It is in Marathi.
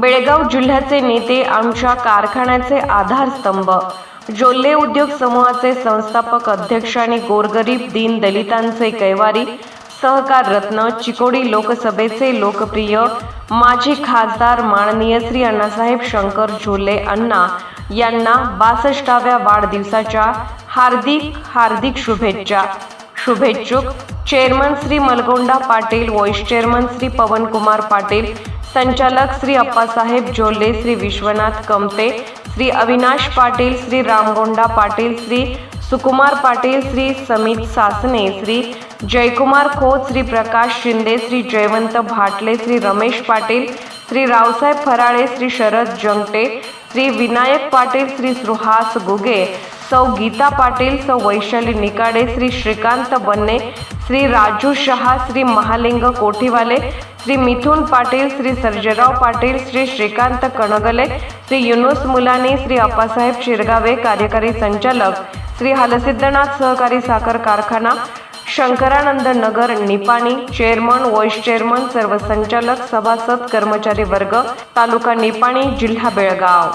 बेळगाव जिल्ह्याचे नेते आमच्या कारखान्याचे आधारस्तंभ. जोल्ले उद्योग समूहाचे संस्थापक अध्यक्ष आणि गोरगरीब दीन दलितांचे कैवारी सहकार रत्न चिकोडी लोकसभेचे लोकप्रिय माजी खासदार माननीय श्री अण्णासाहेब शंकर झोले अण्णा यांना बासष्टाव्या वाढदिवसाच्या हार्दिक हार्दिक शुभेच्छा. शुभेच्छुक chairman Shri Malgonda Patil vice chairman Shri Pawankumar Patil संचालक श्री अप्पासाहेब जोल्ले श्री विश्वनाथ कमते श्री अविनाश पाटील श्री रामगोंडा पाटील श्री सुकुमार पाटील श्री समित सासने श्री जयकुमार खोत श्री प्रकाश शिंदे श्री जयवंत भाटले श्री रमेश पाटील श्री रावसाहेब फराळे श्री शरद जंगटे श्री विनायक पाटील श्री सुहास गुगे सौ गीता पाटील सौ वैशाली निकाडे श्री श्रीकांत बन्ने श्री राजू शहा श्री महालिंग कोठीवाले श्री मिथुन पाटील श्री सर्जेराव पाटील श्री श्रीकांत कणगले श्री युनुस मुलानी श्री अप्पासाहेब शिरगावे कार्यकारी संचालक श्री हलसिद्धनाथ सहकारी साखर कारखाना Shankaranand Nagar Nipani chairman vice chairman सर्व संचालक सभासद कर्मचारी वर्ग तालुका निपाणी जिल्हा बेळगाव.